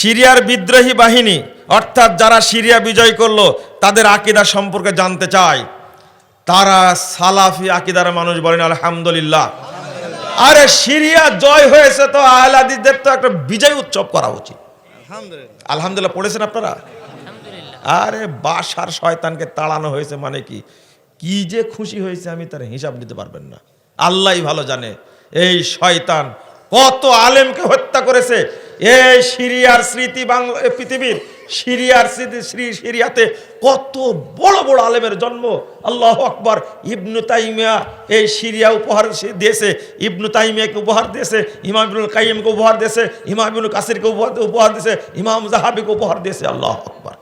সিরিয়ার বিদ্রোহী বাহিনী অর্থাৎ যারা সিরিয়া বিজয় করল তাদের আকিদা সম্পর্কে জানতে চায় তারা সালাফি আকিদার মানুষ বলেন আলহামদুলিল্লাহ। আরে সিরিয়া জয় হয়েছে তো আহলাদিদের তো একটা বিজয় উৎসব করা উচিত। আলহামদুলিল্লাহ। পড়েছেন আপনারা? আরে বাসার শয়তানকে তাড়ানো হয়েছে মানে কি? কি যে খুশি হয়েছে আমি তার হিসাব দিতে পারবেন না। আল্লাহই ভালো জানে। এই শয়তান কত আলেমকে হত্যা করেছে এই সিরিয়ার স্মৃতি বাংলা পৃথিবীর সিরিয়ার স্মৃতি, শ্রী সিরিয়াতে কত বড় বড় আলেমের জন্ম। আল্লাহ আকবর। ইবনু তাইমিয়া এই সিরিয়া উপহার দিয়েছে। ইবনু তাইমিয়াকে উপহার দিয়েছে। ইমাম কাইমকে উপহার দিয়েছে। ইমাম কাসিরকে উপহার উপহার দিয়েছে। ইমাম জাহাবিকে উপহার দিয়েছে। আল্লাহ আকবর।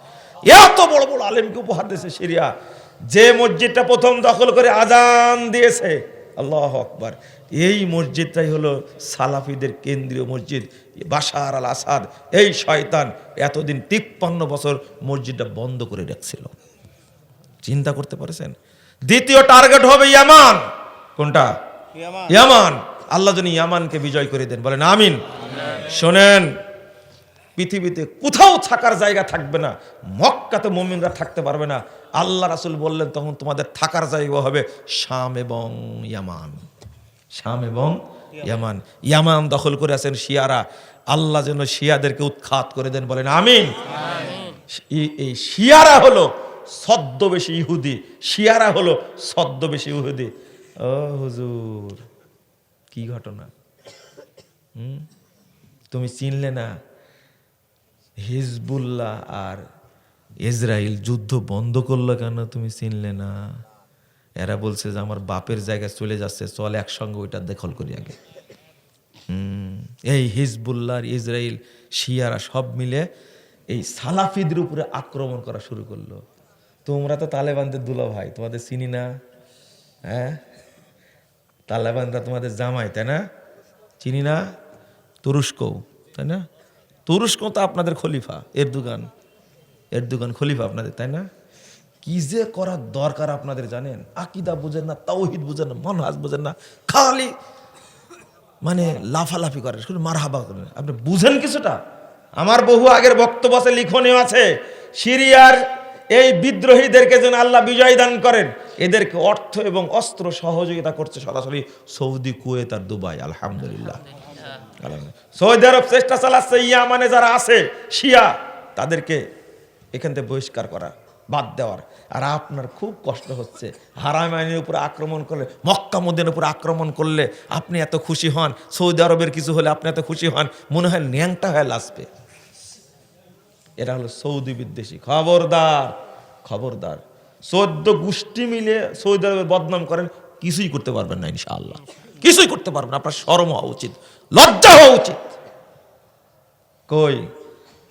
এত বড় বড় আলেমকে উপহার দিয়েছে সিরিয়া। যে মসজিদটা প্রথম দখল করে আজান দিয়েছে। আল্লাহ আকবর। এই মসজিদটাই হলো সালাফিদের কেন্দ্রীয় মসজিদ। বাশার আল আসাদ এই শয়তান এতদিন তিপ্পান্ন বছর মসজিদটা বন্ধ করে রাখছিল। চিন্তা করতে পারেছেন? দ্বিতীয় টার্গেট হবে ইয়ামান। কোনটা? ইয়ামান। ইয়ামান। আল্লাহ যেন ইয়ামানকে বিজয় করে দেন। বলেন আমিন। শোনেন পৃথিবীতে কোথাও থাকার জায়গা থাকবে না মক্কাতে মমিনরা থাকতে পারবে না। আল্লাহ রাসুল বললেন তখন তোমাদের থাকার জায়গা হবে শাম এবং ইয়ামান। শাম এবং ইয়ামান। ইয়ামান। দখল করে আছেন শিয়ারা। আল্লাহ যেন শিয়াদেরকে উৎখাত করে দেন বলেন আমিন। এই- এই শিয়ারা হলো ছদ্মবেশী ইহুদি। শিয়ারা হলো ছদ্মবেশী ইহুদি। ও হুজুর কি ঘটনা? হুম? তুমি চিনলে না? হিজবুল্লাহ আর ইসরায়েল যুদ্ধ বন্ধ করল কেন তুমি চিনলে না? এরা বলছে যে আমার বাপের জায়গায় চলে যাচ্ছে, চল একসঙ্গে ওইটা দখল করি আগে। এই হিজবুল্লাহ আর ইসরায়েল শিয়ারা সব মিলে এই সালাফিদের উপরে আক্রমণ করা শুরু করল। তোমরা তো তালেবানদের দুলা ভাই তোমাদের চিনি না? হ্যাঁ? তালেবানরা তোমাদের জামাই, তাই না? চিনি না? তুরস্কও, তাই না? তুরস্ক তো আপনাদের খলিফা এরদুগান এরদুগান খলিফা আপনাদের তাই না? কি যে করার দরকার আপনাদের জানেন? আকিদা বুঝেন না তাওহিদ বুঝেন না মনহাজ বুঝেন না খালি মানে লাফালাফি করে শুধু মারহাবা করেন আপনি বুঝেন কিছুটা? আমার বহু আগের বক্তব্য আছে লিখনীয় আছে। সিরিয়ার এই বিদ্রোহীদেরকে যেন আল্লাহ বিজয় দান করেন এদেরকে অর্থ এবং অস্ত্র সহযোগিতা করছে সরাসরি সৌদি কুয়েত আর দুবাই আলহামদুলিল্লাহ। আলহামদুলিল্লাহ। সৌদি আরব চেষ্টা চালাচ্ছে ইয়ামানে যারা আছে শিয়া তাদেরকে এখান থেকে বহিষ্কার করা, বাদ দেওয়ার। আর আপনার খুব কষ্ট হচ্ছে। হারাম আইনের উপরে আক্রমণ করলে, মক্কা মদিনের উপরে আক্রমণ করলে আপনি এত খুশি হন, সৌদি আরবের কিছু হলে আপনি এত খুশি হন, মনে হয় ন্যাংটা হয়ে লাসবে। এরা হলো সৌদি বিদ্বেষী। খবরদার খবরদার। চোদ্দ গোষ্ঠী মিলে সৌদি আরবের বদনাম করেন, কিছুই করতে পারবেন না ইনশাআল্লাহ। কিছুই করতে পারবেন আপনার শরম হওয়া উচিত, লজ্জা হওয়া উচিত। কই?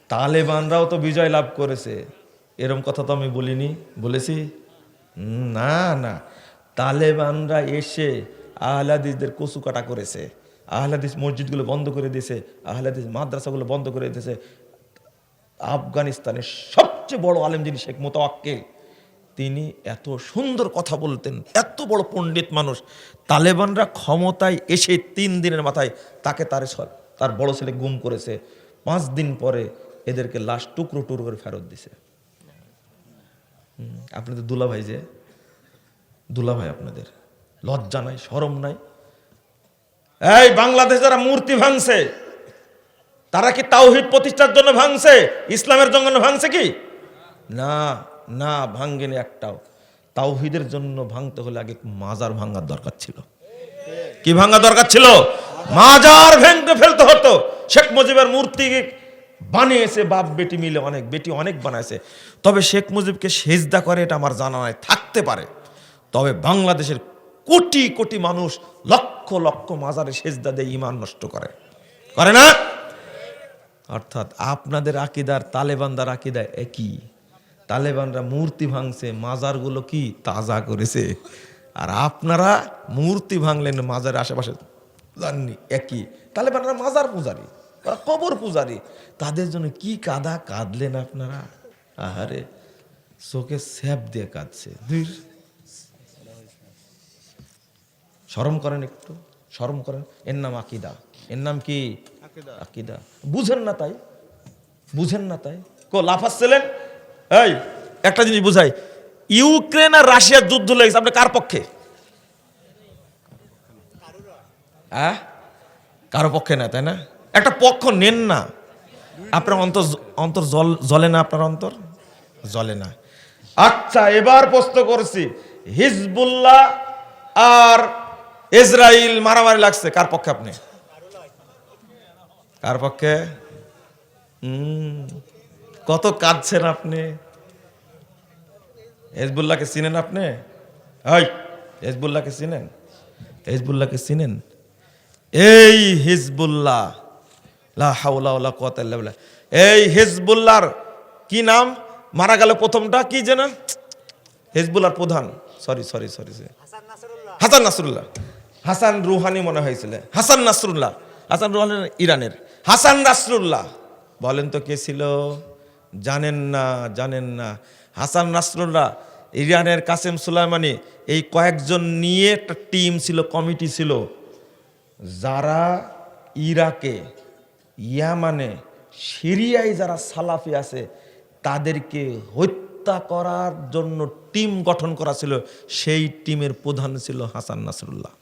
তালেবানরাও তো বিজয় লাভ করেছে। এরম কথা তো আমি বলিনি। বলেছি? না না। তালেবানরা এসে আহলাদিসদের কচু কাটা করেছে। আহলাদিস মসজিদগুলো বন্ধ করে দিয়েছে। আহলাদিস মাদ্রাসাগুলো বন্ধ করে দিয়েছে। আফগানিস্তানের সবচেয়ে বড় আলেম যিনি শেখ মোতাক্কেল তিনি এত সুন্দর কথা বলতেন, এত বড় পণ্ডিত মানুষ। তালেবানরা ক্ষমতায় এসে তিন দিনের মাথায় তাকে তার তার বড় ছেলে গুম করেছে। পাঁচ দিন পরে এদেরকে লাশ টুকরো টুকরো করে ফেরত দিছে। আপনাদের দুলাভাই যে, দুলাভাই আপনাদের। লজ্জা নাই শরম নাই। এই বাংলাদেশ যারা মূর্তি ভাঙছে, তারা কি তাওহিদ প্রতিষ্ঠার জন্য ভাঙছে? ইসলামের জন্য ভাঙছে কি? না না ভাঙ্গেনি একটাও। তাওহিদের জন্য ভাঙতে হলে আগে মাজার ভাঙার দরকার ছিল। কি ভাঙা দরকার ছিল? মাজার ভেঙে ফেলতে হতো। শেখ মুজিবের মূর্তি বানিয়েছে, বাপ বেটি মিলে অনেক, বেটি অনেক বানাইছে। তবে শেখ মুজিবকে সেজদা করে এটা আমার জানা নাই, থাকতে পারে। তবে বাংলাদেশের কোটি কোটি মানুষ লক্ষ লক্ষ মাজারে সেজদা দিয়ে ইমান নষ্ট করে। করে না? অর্থাৎ আপনাদের আকিদার তালেবানদার আকিদা একই। তালেবানরা মূর্তি ভাঙছে, মাজারগুলো কি তাজা করেছে? আর আপনারা মূর্তি ভাঙলেন, মাজারের আশেপাশে জাননি একই। তালেবানরা মাজার পূজারি। কবর পূজারি। তাদের জন্য কি কাদা কাঁদলেন আপনারা? আহারে চোখে স্যাপ দিয়ে কাঁদছে। ধুর। শরম করেন একটু শরম করেন। এর নাম আকিদা। এর নাম কি? আকিদা। বুঝেন না তাই। বুঝেন না তাই। কো লাফাচ্ছিলেন? এই একটা জিনিস বুঝাই। ইউক্রেন আর রাশিয়ার যুদ্ধ লেগেছে আপনি কার পক্ষে? হ্যাঁ কারও পক্ষে না তাই না? একটা পক্ষ নেন না। আপনার অন্তর অন্তর জল জলে না আপনার অন্তর? জলে না। আচ্ছা এবার প্রশ্ন করছি, হিজবুল্লাহ আর ইসরায়েল মারামারি লাগছে, কার পক্ষে আপনি? কার পক্ষে? কত কাঁদছেন আপনি? হেজবুল্লাহকে চিনেন আপনি? এই, হেজবুল্লাহকে চিনেন? হেজবুল্লাহকে চিনেন? এই হিজবুল্লাহ। এই হিজবুল্লাহর কি নাম? মারা গেল প্রথমটা কি যেন? হিজবুল্লাহর প্রধান। Sorry sorry sorry Hasan Nasrallah. Hasan Rouhani মনে হয়েছিল। হাসান নাসরুল্লাহ। হাসান রুহানি ইরানের। হাসান নাসরুল্লাহ। বলেন তো কে ছিল? জানেন না জানেন না। হাসান নাসরুল্লাহ ইরানের কাসেম সুলাইমানি এই কয়েকজন নিয়ে একটা টিম ছিল কমিটি ছিল। যারা ইরাকে ইয়ামানে সিরিয়ায় যারা সালাফি আছে, তাদেরকে হত্যা করার জন্য টিম গঠন করা ছিল, সেই টিমের প্রধান ছিল হাসান নাসরুল্লাহ।